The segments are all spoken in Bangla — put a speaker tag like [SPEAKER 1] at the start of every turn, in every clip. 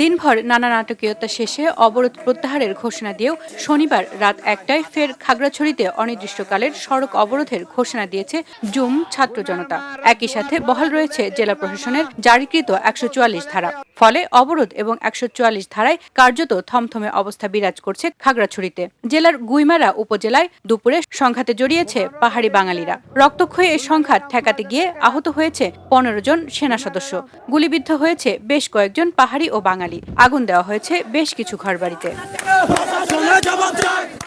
[SPEAKER 1] দিনভর নানা নাটকীয়তা শেষে অবরোধ প্রত্যাহারের ঘোষণা দিয়েও শনিবার রাত একটায় ফের খাগড়াছড়িতে অনির্দিষ্টকালের সড়ক অবরোধের ঘোষণা দিয়েছে জুম ছাত্র জনতা। একই সাথে বহাল রয়েছে জেলা প্রশাসনের জারিকৃত একশো চুয়াল্লিশ ধারা। ফলে অবরোধ এবং একশো চুয়াল্লিশ ধারায় কার্যত থমথমে অবস্থা বিরাজ করছে খাগড়াছড়িতে। জেলার গুইমারা উপজেলায় দুপুরে সংঘাতে জড়িয়েছে পাহাড়ি বাঙালিরা। রক্তক্ষয়ী এই সংঘাত ঠেকাতে গিয়ে আহত হয়েছে পনেরো জন সেনা সদস্য। গুলিবিদ্ধ হয়েছে বেশ কয়েকজন পাহাড়ি ও বাঙালি। আগুন দেওয়া হয়েছে বেশ কিছু ঘরবাড়িতে।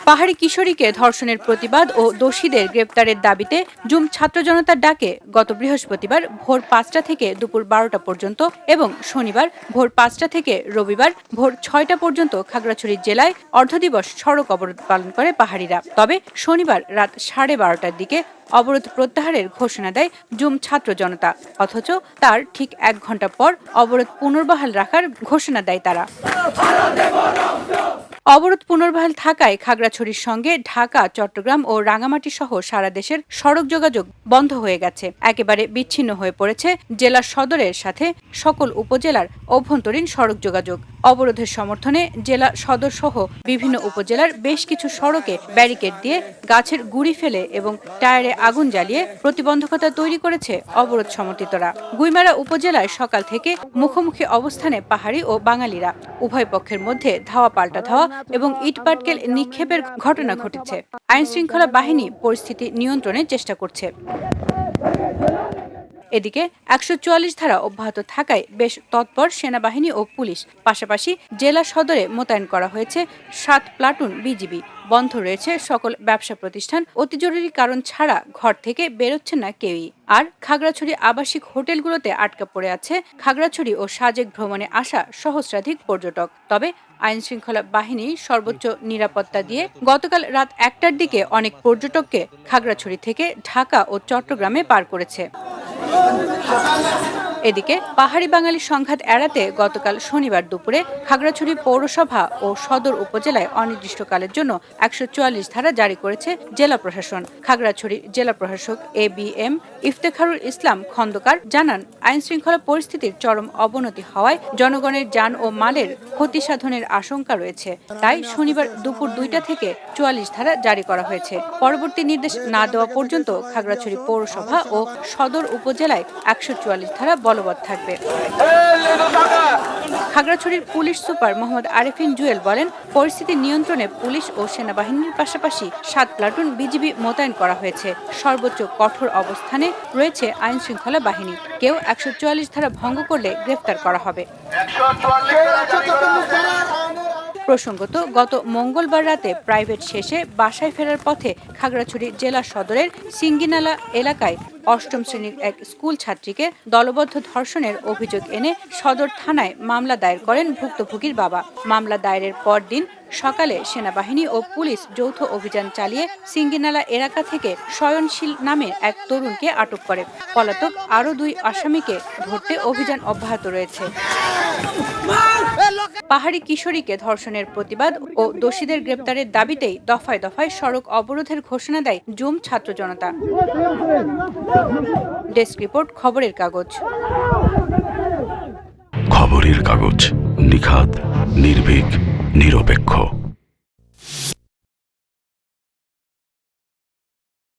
[SPEAKER 1] পাহাড়ি কিশোরীকে ধর্ষণের প্রতিবাদ ও দোষীদের গ্রেপ্তারের দাবিতে জুম ছাত্র জনতার ডাকে গত বৃহস্পতিবার ভোর পাঁচটা থেকে দুপুর বারোটা পর্যন্ত এবং শনিবার ভোর পাঁচটা থেকে রবিবার ভোর ছয়টা পর্যন্ত খাগড়াছড়ি জেলায় অর্ধদিবস সড়ক অবরোধ পালন করে পাহাড়িরা। তবে শনিবার রাত সাড়ে বারোটার দিকে অবরোধ প্রত্যাহারের ঘোষণা দেয় জুম ছাত্র জনতা। অথচ তার ঠিক এক ঘণ্টা পর অবরোধ পুনর্বহাল রাখার ঘোষণা দেয় তারা। অবরোধ পুনর্বহাল থাকায় খাগড়াছড়ির সঙ্গে ঢাকা, চট্টগ্রাম ও রাঙামাটি সহ সারা দেশের সড়ক যোগাযোগ বন্ধ হয়ে গেছে। একেবারে বিচ্ছিন্ন হয়ে পড়েছে জেলা সদরের সাথে সকল উপজেলার অভ্যন্তরীণ সড়ক যোগাযোগ। অবরোধের সমর্থনে জেলা সদর সহ বিভিন্ন উপজেলার বেশ কিছু সড়কে ব্যারিকেড দিয়ে গাছের গুড়ি ফেলে এবং টায়ারে আগুন জ্বালিয়ে প্রতিবন্ধকতা তৈরি করেছে অবরোধ সমর্থিতরা। গুইমারা উপজেলায় সকাল থেকে মুখোমুখি অবস্থানে পাহাড়ি ও বাঙালিরা। উভয় পক্ষের মধ্যে ধাওয়া পাল্টা ধাওয়া এবং ইটপাটকেল নিক্ষেপের ঘটনা ঘটেছে। আইন শৃঙ্খলা বাহিনী পরিস্থিতি নিয়ন্ত্রণের চেষ্টা করছে। এদিকে একশো ধারা অব্যাহত থাকায় বেশ তৎপর সেনাবাহিনী ও পুলিশ। পাশাপাশি জেলা সদরে মোতায়েন করা হয়েছে সাত প্লাটুন বিজিবি। বন্ধ রয়েছে সকল ব্যবসা প্রতিষ্ঠান। অতি জরুরি কারণ ছাড়া ঘর থেকে বেরোচ্ছে না কেউই। আর খাগড়াছড়ি আবাসিক হোটেলগুলোতে আটকা পড়ে আছে খাগড়াছড়ি ও সাজেক ভ্রমণে আসা সহস্রাধিক পর্যটক। তবে আইন শৃঙ্খলা বাহিনী সর্বোচ্চ নিরাপত্তা দিয়ে গতকাল রাত একটার দিকে অনেক পর্যটককে খাগড়াছড়ি থেকে ঢাকা ও চট্টগ্রামে পার করেছে। এদিকে পাহাড়ি বাঙালি সংঘাত এড়াতে গতকাল শনিবার দুপুরে খাগড়াছড়ি পৌরসভা ও সদর উপজেলায় অনির্দিষ্টকালের জন্য একশো চুয়াল্লিশ ধারা জারি করেছে জেলা প্রশাসন। খাগড়াছড়ি জেলা প্রশাসক A B M Iftekharul Islam Khandakar জানান আইন শৃঙ্খলা পরিস্থিতির চরম অবনতি হওয়ায় জনগণের যান ও মালের ক্ষতি সাধনের আশঙ্কা রয়েছে। তাই শনিবার দুপুর দুইটা থেকে চুয়াল্লিশ ধারা জারি করা হয়েছে। পরবর্তী নির্দেশ না দেওয়া পর্যন্ত খাগড়াছড়ি পৌরসভা ও সদর উপজেলায় একশো চুয়াল্লিশ ধারা বলবৎ থাকবে। খাগড়াছড়ির পুলিশ সুপার মোহাম্মদ আরেফিন জুয়েল বলেন, পরিস্থিতি নিয়ন্ত্রণে পুলিশ ও সেনাবাহিনীর পাশাপাশি সাত প্লাটুন বিজিবি মোতায়েন করা হয়েছে। সর্বোচ্চ কঠোর অবস্থানে রয়েছে আইন শৃঙ্খলা বাহিনী। কেউ একশো চুয়াল্লিশ ধারা ভঙ্গ করলে গ্রেফতার করা হবে। প্রসঙ্গত, গত মঙ্গলবার রাতে প্রাইভেট শেষে বাসায় ফেরার পথে খাগড়াছড়ি জেলা সদরের সিঙ্গিনালা এলাকায় অষ্টম শ্রেণির এক স্কুল ছাত্রীকে দলবদ্ধ ধর্ষণের অভিযোগ এনে সদর থানায় মামলা দায়ের করেন ভুক্তভোগীর বাবা। মামলা দায়েরের পরদিন সকালে সেনাবাহিনী ও পুলিশ যৌথ অভিযান চালিয়ে সিঙ্গিনালা এলাকা থেকে শয়নশীল নামে এক তরুণকে আটক করে। পলাতক আরও দুই আসামিকে ধরতে অভিযান অব্যাহত রয়েছে। পাহাড়ি কিশোরীকে ধর্ষণের প্রতিবাদ ও দোষীদের গ্রেপ্তারের দাবিতেই দফায় দফায় সড়ক অবরোধের ঘোষণা দেয় জুম ছাত্র জনতা। ডেস্ক রিপোর্ট, খবরের কাগজ।
[SPEAKER 2] খবরের কাগজ নিখাত নির্ভীক, নিরপেক্ষ।